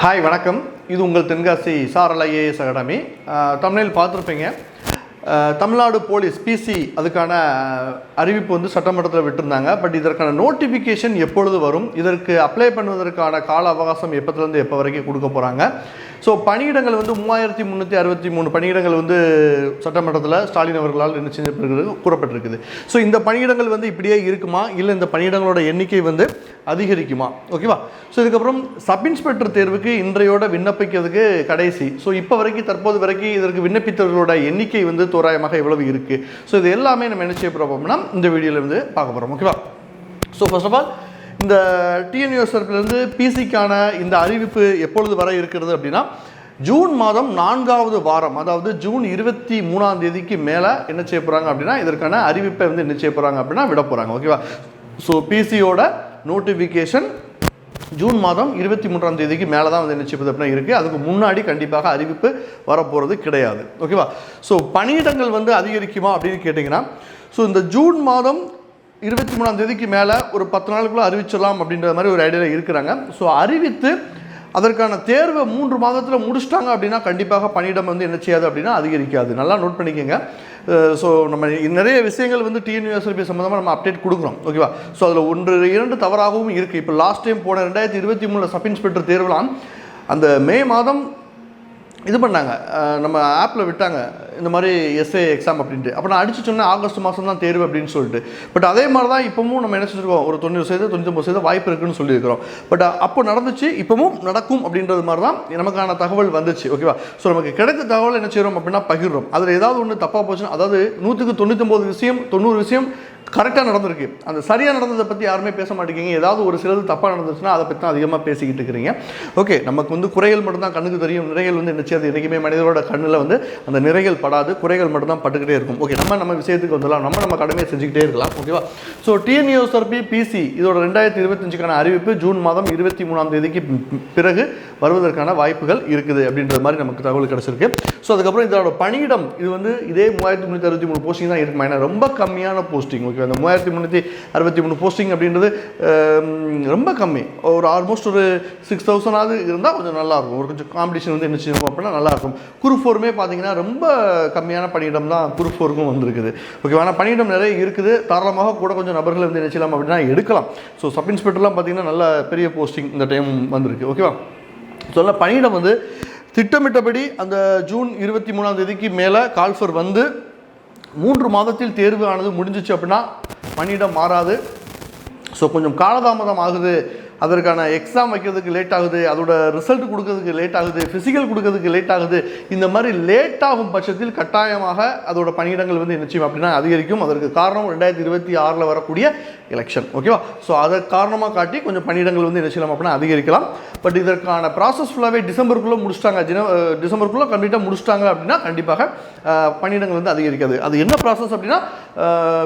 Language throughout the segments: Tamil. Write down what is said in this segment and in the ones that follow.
ஹாய் வணக்கம். இது உங்கள் தென்காசி சாரல் ஐஏஎஸ் அகாடமி தமிழில் பார்த்துருப்பீங்க. தமிழ்நாடு போலீஸ் பிசி அதுக்கான அறிவிப்பு வந்து சட்டமன்றத்தில் விட்டுருந்தாங்க. பட் இதற்கான நோட்டிஃபிகேஷன் எப்பொழுது வரும்? இதற்கு அப்ளை பண்ணுவதற்கான கால அவகாசம் எப்போத்துலேருந்து எப்போ வரைக்கும் கொடுக்க போகிறாங்க ஸோ பணியிடங்கள் வந்து மூவாயிரத்தி முந்நூற்றி அறுபத்தி மூணு பணியிடங்கள் வந்து சட்டமன்றத்தில் ஸ்டாலின் அவர்களால் என்ன செஞ்சிருக்கிறது கூறப்பட்டிருக்குது. ஸோ இந்த பணியிடங்கள் வந்து இப்படியே இருக்குமா? இல்லை இந்த பணியிடங்களோட எண்ணிக்கை வந்து அதிகரிக்குமா? ஓகேவா ஸோ இதுக்கப்புறம் சப் இன்ஸ்பெக்டர் தேர்வுக்கு இன்றையோட விண்ணப்பிக்கிறதுக்கு கடைசி. ஸோ இப்போ வரைக்கும் தற்போது வரைக்கும் இதற்கு விண்ணப்பித்தவர்களோட எண்ணிக்கை வந்து தோராயமாக எவ்வளவு இருக்குது ஸோ இது எல்லாமே நம்ம என்ன செய்ய போகிறோம்னா இந்த வீடியோவில் வந்து பார்க்க போகிறோம் ஓகேவா ஸோ ஃபர்ஸ்ட் ஆஃப் ஆல் இந்த டிஎன்யூஎஸ்ஆர்பிலேருந்து பிசிக்கான இந்த அறிவிப்பு எப்பொழுது வர இருக்கிறது அப்படின்னா ஜூன் மாதம் நான்காவது வாரம் அதாவது ஜூன் இருபத்தி மூணாம் தேதிக்கு மேலே என்ன செய்ய போகிறாங்க அப்படின்னா இதற்கான அறிவிப்பை வந்து என்ன செய்ய போகிறாங்க அப்படின்னா விட போகிறாங்க ஓகேவா ஸோ பிசியோட நோட்டிஃபிகேஷன் ஜூன் மாதம் இருபத்தி மூன்றாம் தேதிக்கு மேலே தான் வந்து என்ன செய்வது அப்படின்னா இருக்குது அதுக்கு முன்னாடி கண்டிப்பாக அறிவிப்பு வரப்போகிறது கிடையாது ஓகேவா ஸோ பணியிடங்கள் வந்து அதிகரிக்குமா அப்படின்னு கேட்டிங்கன்னா ஸோ இந்த ஜூன் மாதம் இருபத்தி மூணாம் தேதிக்கு மேலே ஒரு பத்து நாளுக்குள்ளே அறிவிச்சிடலாம் அப்படின்ற மாதிரி ஒரு ஐடியாவில் இருக்கிறாங்க. ஸோ அறிவித்து அதற்கான தேர்வை மூன்று மாதத்தில் முடிச்சிட்டாங்க அப்படின்னா கண்டிப்பாக பணியிடம் வந்து என்ன செய்யாது அப்படின்னா அதிகரிக்காது. நல்லா நோட் பண்ணிக்கோங்க. ஸோ நம்ம நிறைய விஷயங்கள் வந்து டிஎன்யூஎஸ்எல்பி சம்மந்தமாக நம்ம அப்டேட் கொடுக்குறோம். ஓகேவா ஸோ அதில் ஒன்று இரண்டு தவறாகவும் இருக்குது இப்போ லாஸ்ட் டைம் போன ரெண்டாயிரத்தி இருபத்தி மூணில் சப் இன்ஸ்பெக்டர் தேர்வுலாம் அந்த மே மாதம் இது பண்ணாங்க. நம்ம ஆப்பில் விட்டாங்க. இந்த மாதிரி எஸ்ஏ எக்ஸாம் அப்படின்ட்டு. அப்போ நான் அடிச்சு சொன்னேன் ஆகஸ்ட் மாதம் தான் தேர்வு அப்படின்னு சொல்லிட்டு. பட் அதே மாதிரி தான் இப்போவும் நம்ம என்ன செஞ்சுருக்கோம்? ஒரு தொண்ணூறு சதவீதம் தொண்ணூத்தொம்பது சதவீதம் வாய்ப்பு இருக்குன்னு சொல்லியிருக்கிறோம். பட் அப்போ நடந்துச்சு இப்போவும் நடக்கும் அப்படின்றது மாதிரி தான் நமக்கான தகவல் வந்துச்சு. ஓகேவா ஸோ நமக்கு கிடைத்த தகவல் என்ன செய்கிறோம் அப்படின்னா பகிர்றோம். அதில் ஏதாவது ஒன்று தப்பாக போச்சுன்னா அதாவது நூற்றுக்கு தொண்ணூத்தொம்பது விஷயம் தொண்ணூறு விஷயம் கரெக்டாக நடந்திருக்கு. அந்த சரியாக நடந்ததை பற்றி யாருமே பேச மாட்டேங்கிறீங்க. ஏதாவது ஒரு சிலது தப்பாக நடந்துச்சுன்னா அதை பற்றி தான் அதிகமாக பேசிக்கிட்டு இருக்கிறீங்க. ஓகே நமக்கு வந்து குறைகள் மட்டும்தான் கண்ணுக்கு தெரியும். நிறைகள் வந்து என்ன செய்யாது? என்றைக்குமே மனிதரோட கண்ணில் வந்து அந்த நிறைகள் படாது. குறைகள் மட்டும்தான் பட்டுக்கிட்டே இருக்கும். ஓகே நம்ம நம்ம விஷயத்துக்கு வந்துடலாம். நம்ம நம்ம கடமையை செஞ்சுக்கிட்டே இருக்கலாம். ஓகேவா ஸோ டிஎன்யூஎஸ்ஆர்பி பிசி இதோட ரெண்டாயிரத்தி இருபத்தஞ்சுக்கான அறிவிப்பு ஜூன் மாதம் இருபத்தி மூணாம் தேதிக்கு பிறகு வருவதற்கான வாய்ப்புகள் இருக்குது அப்படின்ற மாதிரி நமக்கு தகவல் கிடச்சிருக்கு. ஸோ அதுக்கப்புறம் இதோட பணியிடம் இது வந்து இதே மூவாயிரத்தி முந்நூற்றி அறுபத்தி மூணு போஸ்டிங் தான் இருக்குமா ஏன்னா ரொம்ப கம்மியான போஸ்டிங் ஓகே அந்த மூவாயிரத்தி முந்நூற்றி அறுபத்தி மூணு போஸ்டிங் அப்படின்றது ரொம்ப கம்மி. ஒரு ஆல்மோஸ்ட் ஒரு சிக்ஸ் தௌசண்டாவது இருந்தால் கொஞ்சம் நல்லாயிருக்கும் ஒரு கொஞ்சம் காம்படிஷன் வந்து என்ன செய்யணும் அப்படின்னா நல்லாயிருக்கும் குரு ஃபோருமே பார்த்தீங்கன்னா ரொம்ப கம்மியான பணியிடம் தான் குரு ஃபோருக்கும் வந்திருக்குது. ஓகே ஆனால் பணியிடம் நிறைய இருக்குது. தாராளமாக கூட கொஞ்சம் நபர்கள் வந்து என்ன செய்யலாம் அப்படின்னா எடுக்கலாம். ஸோ சப் இன்ஸ்பெக்டர்லாம் பார்த்தீங்கன்னா நல்ல பெரிய போஸ்டிங் இந்த டைம் வந்திருக்கு. ஓகேவா சொல்ல பணியிடம் வந்து திட்டமிட்டபடி அந்த ஜூன் இருபத்தி மூணாம் தேதிக்கு மேலே கால்ஃபர் வந்து மூன்று மாதத்தில் தேர்வு ஆனது முடிஞ்சிச்சு அப்படின்னா பணியிடம் மாறாது. ஸோ கொஞ்சம் காலதாமதம் ஆகுது. அதற்கான எக்ஸாம் வைக்கிறதுக்கு லேட் ஆகுது அதோட ரிசல்ட் கொடுக்கறதுக்கு லேட் ஆகுது ஃபிசிக்கல் கொடுக்கறதுக்கு லேட் ஆகுது. இந்த மாதிரி லேட் ஆகும் பட்சத்தில் கட்டாயமாக அதோட பணியிடங்கள் வந்து என்ன செய்யும் அப்படின்னா அதிகரிக்கும். அதற்கு காரணம் ரெண்டாயிரத்தி இருபத்தி ஆறில் வரக்கூடிய எலெக்ஷன் ஓகேவா ஸோ அதை காரணமாக காட்டி கொஞ்சம் பணியிடங்கள் வந்து என்ன செய்யலாம் அப்படின்னா அதிகரிக்கலாம். பட் இதற்கான ப்ராசஸ் ஃபுல்லாகவே டிசம்பருக்குள்ளே முடிச்சிட்டாங்க. ஜன டிசம்பருக்குள்ளே கம்ப்ளீட்டாக முடிச்சிட்டாங்க அப்படின்னா கண்டிப்பாக பணியிடங்கள் வந்து அதிகரிக்காது. அது என்ன ப்ராசஸ் அப்படின்னா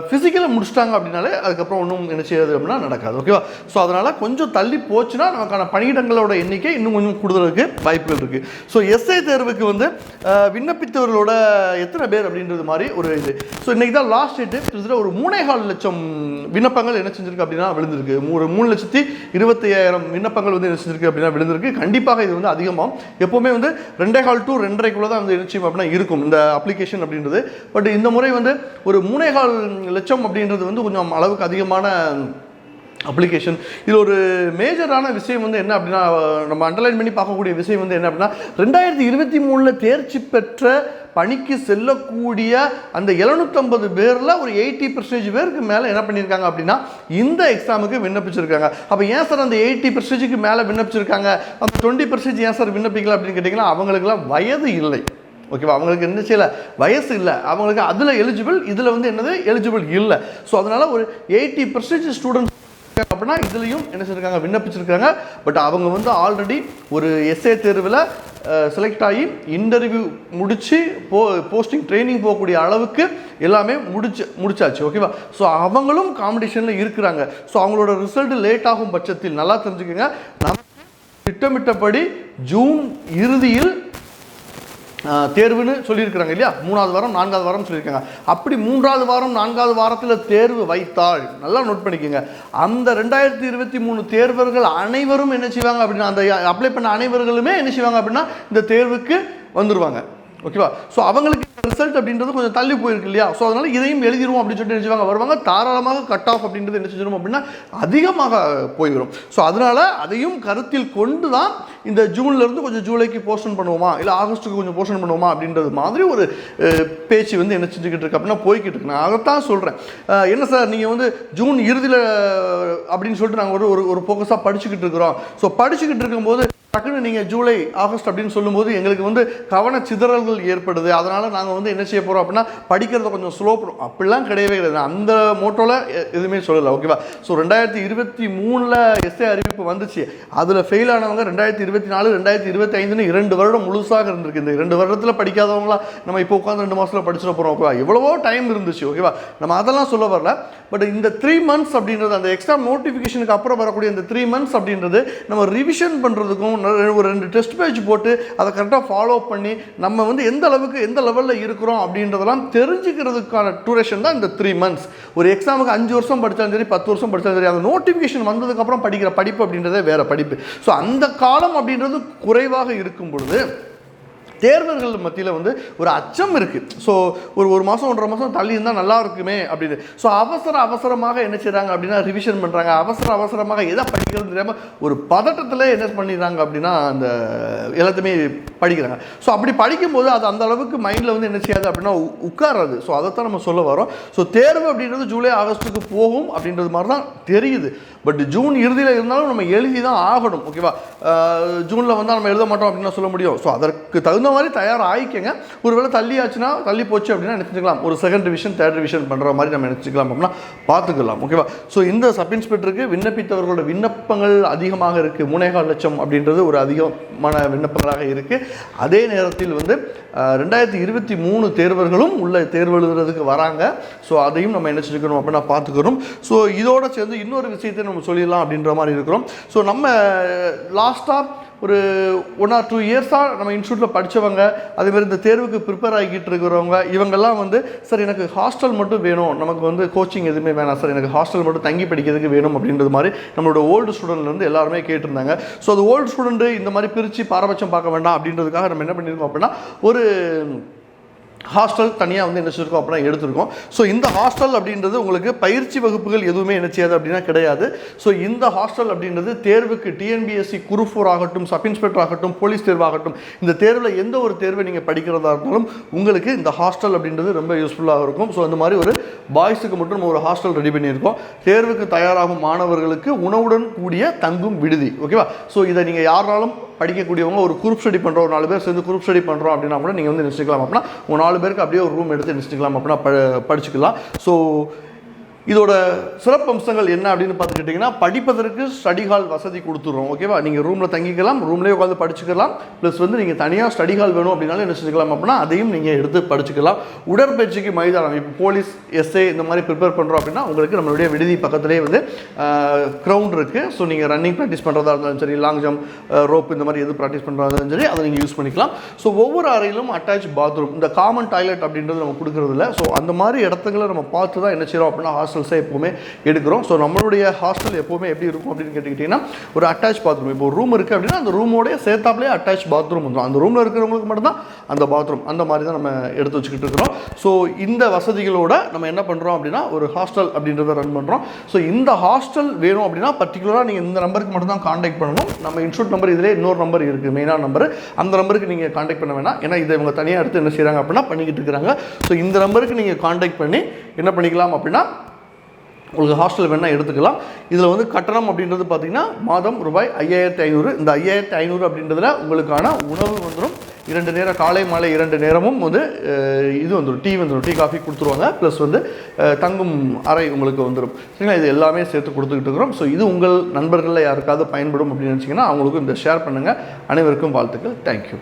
ஃபிசிக்கலை முடிச்சிட்டாங்க அப்படின்னாலே அதுக்கப்புறம் ஒன்றும் என்ன செய்யாது அப்படின்னா நடக்காது. ஓகேவா ஸோ அதனால் கொஞ்சம் தள்ளி போச்சுன்னா நமக்கான பணியிடங்களோட எண்ணிக்கை இன்னும் கொஞ்சம் கூடுதலுக்கு வாய்ப்புகள் இருக்குது ஸோ எஸ்ஐ தேர்வுக்கு வந்து விண்ணப்பித்தவர்களோட எத்தனை பேர் அப்படின்றது மாதிரி ஒரு இது. ஸோ இன்றைக்கி தான் லாஸ்ட் டேட்டு கிட்டத்தட்ட ஒரு மூணேகால் லட்சம் விண்ணப்பங்கள் என்ன செஞ்சிருக்கு அப்படின்னா விழுந்திருக்கு. ஒரு மூணு லட்சத்தி இருபத்தி ஐயாயிரம் விண்ணப்பங்கள் வந்து என்ன செஞ்சிருக்கு அப்படின்னா விழுந்திருக்கு. கண்டிப்பாக இது வந்து அதிகமாகும். எப்போவுமே வந்து ரெண்டே கால் டு ரெண்டரைக்குள்ளே தான் வந்து என்ன செய்யும் அப்படின்னா இருக்கும். இந்த அப்ளிகேஷன் அப்படின்றது. பட் இந்த முறை வந்து ஒரு மூணே கால் லட்சம் அப்படின்றது வந்து கொஞ்சம் அளவுக்கு அதிகமான அப்ளிகேஷன் இதில் ஒரு மேஜரான விஷயம் வந்து என்ன அப்படின்னா நம்ம அண்டர்லைன் பண்ணி பார்க்கக்கூடிய விஷயம் வந்து என்ன அப்படின்னா ரெண்டாயிரத்தி இருபத்தி மூணில் தேர்ச்சி பெற்ற பணிக்கு செல்லக்கூடிய அந்த எழுநூற்றம்பது பேரில் ஒரு எயிட்டி பர்சன்டேஜ் பேருக்கு மேலே என்ன பண்ணியிருக்காங்க அப்படின்னா இந்த எக்ஸாமுக்கு விண்ணப்பிச்சிருக்காங்க. அப்போ ஏன் சார் அந்த எயிட்டி பர்சன்டேஜுக்கு மேலே விண்ணப்பிச்சிருக்காங்க? அந்த டுவெண்ட்டி பர்சன்டேஜ் ஏன் சார் விண்ணப்பிக்கலாம் அப்படின்னு கேட்டிங்கன்னா அவங்களுக்குலாம் வயது இல்லை. ஓகேவா? அவங்களுக்கு என்ன செய்யல? வயசு இல்லை. அவங்களுக்கு அதில் எலிஜிபிள் இதில் வந்து என்னது? எலிஜிபிள் இல்லை. ஸோ அதனால் ஒரு எயிட்டி பர்சன்டேஜ் ஸ்டூடெண்ட்ஸ் அப்படின்னா இதுலேயும் என்ன செஞ்சிருக்காங்க விண்ணப்பிச்சிருக்காங்க. பட் அவங்க வந்து ஆல்ரெடி ஒரு எஸ்ஏ தேர்வில் செலக்ட் ஆகி இன்டர்வியூ முடித்து போ போஸ்டிங் ட்ரைனிங் போகக்கூடிய அளவுக்கு எல்லாமே முடிச்சு முடிச்சாச்சு ஓகேவா ஸோ அவங்களும் காம்படிஷனில் இருக்கிறாங்க. ஸோ அவங்களோட ரிசல்ட் லேட் ஆகும் பட்சத்தில் நல்லா தெரிஞ்சுக்கோங்க. நமக்கு திட்டமிட்டபடி ஜூன் இறுதியில் தேர்வுன்னு சொல்லியிருக்கிறாங்க இல்லையா? மூணாவது வாரம் நான்காவது வாரம் சொல்லியிருக்காங்க. அப்படி மூன்றாவது வாரம் நான்காவது வாரத்தில் தேர்வு வைத்தால் நல்லா நோட் பண்ணிக்கோங்க. அந்த ரெண்டாயிரத்தி இருபத்தி மூணு தேர்வர்கள் அனைவரும் என்ன செய்வாங்க அப்படின்னா அந்த அப்ளை பண்ண அனைவர்களுமே என்ன செய்வாங்க அப்படின்னா இந்த தேர்வுக்கு வந்துடுவாங்க ஓகேவா ஸோ அவங்களுக்கு ரிசல்ட் அப்படின்றது கொஞ்சம் தள்ளி போயிருக்கு இல்லையா? ஸோ அதனால இதையும் எழுதிடுவோம் அப்படின்னு சொல்லிட்டு நினைச்சுவாங்க வருவாங்க. தாராளமாக கட் ஆஃப் அப்படின்றது என்ன செஞ்சிடும் அப்படின்னா அதிகமாக போய்விடும். ஸோ அதனால அதையும் கருத்தில் கொண்டு தான் இந்த ஜூன்ல இருந்து கொஞ்சம் ஜூலைக்கு போஸ்டன் பண்ணுவோமா? இல்லை ஆகஸ்ட்டுக்கு கொஞ்சம் போஸ்டன் பண்ணுவோமா? அப்படின்றது மாதிரி ஒரு பேச்சு வந்து என்ன செஞ்சுக்கிட்டு இருக்கு அப்படின்னா போய்கிட்டு இருக்கு. நான் அதைத்தான் சொல்கிறேன் என்ன சார் நீங்கள் வந்து ஜூன் இறுதியில் அப்படின்னு சொல்லிட்டு நாங்கள் ஒரு ஒரு- ஒரு ஃபோக்கஸாக படிச்சுக்கிட்டு இருக்கிறோம். ஸோ படிச்சுக்கிட்டு இருக்கும்போது டக்குன்னு நீங்கள் ஜூலை ஆகஸ்ட் அப்படின்னு சொல்லும்போது எங்களுக்கு வந்து கவன சிதறல்கள் ஏற்படுது. அதனால் நாங்கள் வந்து என்ன செய்ய போகிறோம் அப்படின்னா படிக்கிறத கொஞ்சம் ஸ்லோ பண்ணும் அப்படிலாம் கிடையவே கிடையாது. அந்த மோட்டோவில் எதுவுமே சொல்லலை ஓகேவா ஸோ ரெண்டாயிரத்தி இருபத்தி மூணில் எஸ்ஏ அறிவிப்பு வந்துச்சு. அதில் ஃபெயில் ஆனவங்க ரெண்டாயிரத்தி இருபத்தி இருபத்தி நாலு ரெண்டாயிரத்தி இருபத்தி ஐந்துன்னு இரண்டு வருடம் முழுசாக இருந்திருக்கு. இந்த இரண்டு வருடத்தில் படிக்காதவங்களா நம்ம இப்போ உட்காந்து ரெண்டு மாதத்தில் படிச்சிட போகிறோம் ஓகேவா எவ்வளவோ டைம் இருந்துச்சு ஓகேவா நம்ம அதெல்லாம் சொல்ல வரல. பட் இந்த த்ரீ மந்த்ஸ் அப்படின்றது அந்த எக்ஸாம் நோட்டிஃபிகேஷனுக்கு அப்புறம் வரக்கூடிய இந்த த்ரீ மந்த்ஸ் அப்படின்றது நம்ம ரிவிஷன் பண்ணுறதுக்கும் ஒரு ரெண்டு டெஸ்ட் பேஜ் போட்டு அதை கரெக்டாக ஃபாலோ பண்ணி நம்ம வந்து எந்த அளவுக்கு எந்த லெவலில் இருக்கிறோம் அப்படின்றதெல்லாம் தெரிஞ்சுக்கிறதுக்கான டூரேஷன் தான் இந்த த்ரீ மந்த்ஸ் ஒரு எக்ஸாமுக்கு அஞ்சு வருஷம் படித்தாலும் சரி பத்து வருஷம் படித்தாலும் சரி அந்த நோட்டிஃபிகேஷன் வந்ததுக்கப்புறம் படிக்கிற படிப்பு அப்படின்றதே வேறு படிப்பு. ஸோ அந்த காலம் அப்படின்றது குறைவாக இருக்கும் பொழுது தேர்வர்கள் மத்தியில் வந்து ஒரு அச்சம் இருக்குது ஸோ ஒரு ஒரு மாதம் ஒன்றரை மாதம் தள்ளி இருந்தால் நல்லா இருக்குமே அப்படின்னு. ஸோ அவசர அவசரமாக என்ன செய்கிறாங்க அப்படின்னா ரிவிஷன் பண்ணுறாங்க அவசர அவசரமாக எதை படிக்கிறது தெரியாமல் ஒரு பதட்டத்தில் என்ன பண்ணிடுறாங்க அப்படின்னா அந்த எல்லாத்தையுமே படிக்கிறாங்க. ஸோ அப்படி படிக்கும்போது அது அந்த அளவுக்கு மைண்டில் வந்து என்ன செய்யாது அப்படின்னா உ- உட்காராது. ஸோ அதைத்தான் நம்ம சொல்ல வரோம். ஸோ தேர்வு அப்படின்றது ஜூலை ஆகஸ்ட்டுக்கு போகும் அப்படின்றது மாதிரி தான் தெரியுது. பட் ஜூன் இறுதியில் இருந்தாலும் நம்ம எழுதி தான் ஆகணும் ஓகேவா ஜூனில் வந்தால் நம்ம எழுத மாட்டோம் அப்படின்னு சொல்ல முடியும். ஸோ அதற்கு தகுந்த மாதிரி தயார் ஆயிக்கங்க ஒருவேளை தள்ளி ஆச்சுன்னா தள்ளி போச்சு அப்படின்னா நினச்சிக்கலாம். ஒரு செகண்ட் டிவிஷன் தேர்ட் டிவிஷன் பண்ணுற மாதிரி நம்ம நினச்சிக்கலாம் அப்படின்னா பார்த்துக்கலாம். ஓகேவா ஸோ இந்த சப் இன்ஸ்பெக்டருக்கு விண்ணப்பித்தவர்களோட விண்ணப்பங்கள் அதிகமாக இருக்குது மூணேகால் லட்சம் அப்படின்றது ஒரு அதிகமான விண்ணப்பங்களாக இருக்குது அதே நேரத்தில் வந்து ரெண்டாயிரத்தி இருபத்தி மூணு தேர்வர்களும் உள்ள தேர்வு எழுதுறதுக்கு வராங்க. ஸோ அதையும் நம்ம என்ன செஞ்சுக்கணும் அப்படின்னா பார்த்துக்கணும். ஸோ இதோட சேர்ந்து இன்னொரு விஷயத்தை நம்ம சொல்லிடலாம் அப்படின்ற மாதிரி இருக்கிறோம். ஸோ நம்ம லாஸ்ட்டாக ஒரு ஒன் ஆர் டூ இயர்ஸாக நம்ம இன்ஸ்டியூட்டில் படித்தவங்க அதேமாதிரி இந்த தேர்வுக்கு ப்ரிப்பேர் ஆகிட்டு இருக்கிறவங்க இவங்கெல்லாம் வந்து சார் எனக்கு ஹாஸ்டல் மட்டும் வேணும். நமக்கு வந்து கோச்சிங் எதுவுமே வேணாம். சார் எனக்கு ஹாஸ்டல் மட்டும் தங்கி படிக்கிறதுக்கு வேணும். அப்படின்றது மாதிரி நம்மளோட ஓல்டு ஸ்டூடெண்ட்லேருந்து எல்லாருமே கேட்டிருந்தாங்க. ஸோ அது ஓல்டு ஸ்டூடெண்ட்டு இந்த மாதிரி பிரித்து பாரபட்சம் பார்க்க வேண்டாம் அப்படின்றதுக்காக நம்ம என்ன பண்ணியிருக்கோம் அப்படின்னா ஒரு ஹாஸ்டல் தனியாக வந்து என்ன செஞ்சிருக்கோம் அப்படின்னா எடுத்திருக்கோம். ஸோ இந்த ஹாஸ்டல் அப்படின்றது உங்களுக்கு பயிற்சி வகுப்புகள் எதுவுமே என்ன செய்யாது அப்படின்னா கிடையாது. ஸோ இந்த ஹாஸ்டல் அப்படின்றது தேர்வுக்கு டிஎன்பிஎஸ்சி குரூஃபோர் ஆகட்டும் சப் இன்ஸ்பெக்டர் ஆகட்டும் போலீஸ் தேர்வாகட்டும் இந்த தேர்வில் எந்த ஒரு தேர்வை நீங்கள் படிக்கிறதா இருந்தாலும் உங்களுக்கு இந்த ஹாஸ்டல் அப்படின்றது ரொம்ப யூஸ்ஃபுல்லாக இருக்கும். ஸோ அந்த மாதிரி ஒரு பாய்ஸுக்கு மட்டும் நம்ம ஒரு ஹாஸ்டல் ரெடி பண்ணியிருக்கோம். தேர்வுக்கு தயாராகும் மாணவர்களுக்கு உணவுடன் கூடிய தங்கும் விடுதி. ஓகேவா ஸோ இதை நீங்கள் யாராலும் படிக்கக்கூடியவங்க ஒரு குரூப் ஸ்டடி பண்ணுறோம் ஒரு நாலு பேர் சேர்ந்து குரூப் ஸ்டடி பண்ணுறோம் அப்படின்னா கூட நீங்கள் வந்து நினச்சிக்கலாம் அப்படின்னா உங்கள் நாலு பேருக்கு அப்படியே ஒரு ரூம் எடுத்து நினச்சிக்கலாம் அப்படின்னா ப படிச்சுக்கலாம். ஸோ இதோட சிறப்பு அம்சங்கள் என்ன அப்படின்னு பார்த்துக்கிட்டிங்கன்னா படிப்பதற்கு ஸ்டடி ஹால் வசதி கொடுத்துருவோம் ஓகேவா நீங்கள் ரூமில் தங்கிக்கலாம் ரூம்லேயே உட்காந்து படிச்சுக்கலாம் ப்ளஸ் வந்து நீங்கள் தனியாக ஸ்டடி ஹால் வேணும் அப்படின்னாலும் என்ன செஞ்சுக்கலாம் அப்படின்னா அதையும் நீங்கள் எடுத்து படிச்சுக்கலாம். உடற்பயிற்சிக்கு மைதானம் இப்போ போலீஸ் எஸ்ஏ இந்த மாதிரி ப்ரிப்பேர் பண்ணுறோம் அப்படின்னா உங்களுக்கு நம்மளுடைய விடுதி பக்கத்துலேயே வந்து க்ரௌண்ட் இருக்குது ஸோ நீங்கள் ரன்னிங் ப்ராக்டிஸ் பண்ணுறதா இருந்தாலும் சரி லாங் ஜம்ப் ரோப் இந்த மாதிரி எது ப்ராக்டிஸ் பண்ணுறதா இருந்தாலும் சரி அதை நீங்கள் யூஸ் பண்ணிக்கலாம். ஸோ ஒவ்வொரு அறையிலும் அட்டாச் பாத்ரூம் இந்த காமன் டாய்லெட் அப்படின்றது நம்ம கொடுக்குறதில்ல. ஸோ அந்த மாதிரி இடத்துங்களை நம்ம பார்த்து தான் என்ன செய்கிறோம் அப்படின்னா ஹாஸ்டல்ஸை எப்போவுமே எடுக்கிறோம். ஸோ நம்மளுடைய ஹாஸ்டல் எப்போவுமே எப்படி இருக்கும் அப்படின்னு கேட்டுக்கிட்டிங்கன்னா ஒரு அட்டாச் பாத்ரூம் இப்போ ஒரு ரூம் இருக்குது அப்படின்னா அந்த ரூமோடைய சேர்த்தாப்லேயே அட்டாச் பாத்ரூம் வந்துடும் அந்த ரூமில் இருக்கிறவங்களுக்கு மட்டும்தான் அந்த பாத்ரூம் அந்த மாதிரி தான் நம்ம எடுத்து வச்சுக்கிட்டு இருக்கிறோம். ஸோ இந்த வசதிகளோட நம்ம என்ன பண்ணுறோம் அப்படின்னா ஒரு ஹாஸ்டல் அப்படின்றத ரன் பண்ணுறோம் ஸோ இந்த ஹாஸ்டல் வேணும் அப்படின்னா பர்டிகுலராக நீங்கள் இந்த நம்பருக்கு மட்டும் தான் காண்டாக்ட் பண்ணணும். நம்ம இன்ஸ்டியூட் நம்பர் இதிலே இன்னொரு நம்பர் இருக்குது மெயினான நம்பர் அந்த நம்பருக்கு நீங்கள் காண்டாக்ட் பண்ண வேணாம். ஏன்னா இதை இவங்க தனியாக எடுத்து என்ன செய்கிறாங்க அப்படின்னா பண்ணிக்கிட்டு இருக்கிறாங்க. ஸோ இந்த நம்பருக்கு நீங்கள் காண்டாக்ட் பண்ணி என்ன பண்ணிக்கலாம் அப்படின்னா உங்களுக்கு ஹாஸ்டல் வேணால் எடுத்துக்கலாம். இதில் வந்து கட்டணம் அப்படின்றது பார்த்தீங்கன்னா மாதம் ரூபாய் ஐயாயிரத்தி ஐநூறு. இந்த ஐயாயிரத்தி ஐநூறு அப்படின்றதுல உங்களுக்கான உணவு வந்துடும் இரண்டு நேரம் காலை மாலை இரண்டு நேரமும் வந்து இது வந்துடும் டீ வந்துடும் டீ காஃபி கொடுத்துருவாங்க. ப்ளஸ் வந்து தங்கும் அறை உங்களுக்கு வந்துடும் சரிங்களா? இது எல்லாமே சேர்த்து கொடுத்துக்கிட்டு இருக்கிறோம். ஸோ இது உங்கள் நண்பர்களில் யாருக்காவது பயன்படும் அப்படின்னு நினச்சிங்கன்னா அவங்களுக்கும் இந்த ஷேர் பண்ணுங்கள் அனைவருக்கும் வாழ்த்துக்கள். தேங்க்யூ